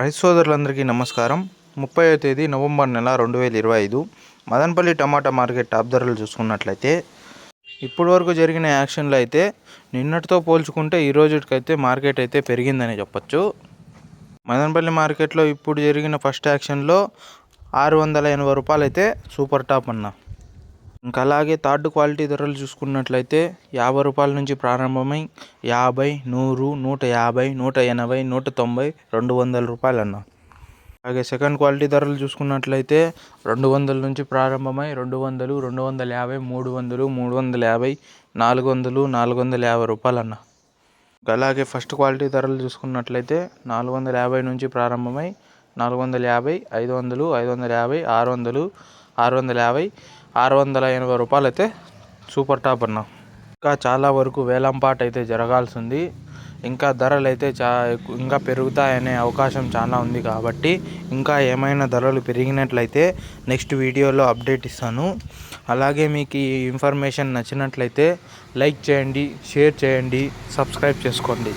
రైతు సోదరులందరికీ నమస్కారం. ముప్పై తేదీ నవంబర్ నెల రెండు వేల ఇరవై ఐదు. మదనపల్లి టమాటా మార్కెట్ టాప్ ధరలు చూసుకున్నట్లయితే ఇప్పటి వరకు జరిగిన యాక్షన్లు అయితే నిన్నటితో పోల్చుకుంటే ఈ రోజుకైతే మార్కెట్ అయితే పెరిగిందని చెప్పొచ్చు. మదనపల్లి మార్కెట్లో ఇప్పుడు జరిగిన ఫస్ట్ యాక్షన్లో ఆరు వందల ఎనభై రూపాయలు అయితే సూపర్ టాప్ అన్న. ఇంకా అలాగే థర్డ్ క్వాలిటీ ధరలు చూసుకున్నట్లయితే యాభై రూపాయల నుంచి ప్రారంభమై యాభై నూరు నూట యాభై నూట ఎనభై నూట తొంభై రెండు వందల రూపాయలు అన్న అలాగే సెకండ్ క్వాలిటీ ధరలు చూసుకున్నట్లయితే రెండు వందల నుంచి ప్రారంభమై రెండు వందలు రెండు వందల యాభై మూడు వందలు మూడు వందల యాభై నాలుగు వందలు నాలుగు వందల యాభై రూపాయలు అన్న అలాగే ఫస్ట్ క్వాలిటీ ధరలు చూసుకున్నట్లయితే నాలుగు వందల యాభై నుంచి ప్రారంభమై నాలుగు వందల యాభై ఐదు వందలు ఐదు వందల యాభై ఆరు వందలు ఆరు వందల యాభై ఆరు వందల ఎనభై రూపాయలు అయితే సూపర్ టాప్ అన్న. ఇంకా చాలా వరకు వేలంపాట అయితే జరగాల్సి ఉంది ఇంకా ధరలు అయితే చా ఇంకా పెరుగుతాయనే అవకాశం చాలా ఉంది కాబట్టి ఇంకా ఏమైనా ధరలు పెరిగినట్లయితే నెక్స్ట్ వీడియోలో అప్డేట్ ఇస్తాను. అలాగే మీకు ఈ ఇన్ఫర్మేషన్ నచ్చినట్లయితే లైక్ చేయండి షేర్ చేయండి సబ్స్క్రైబ్ చేసుకోండి.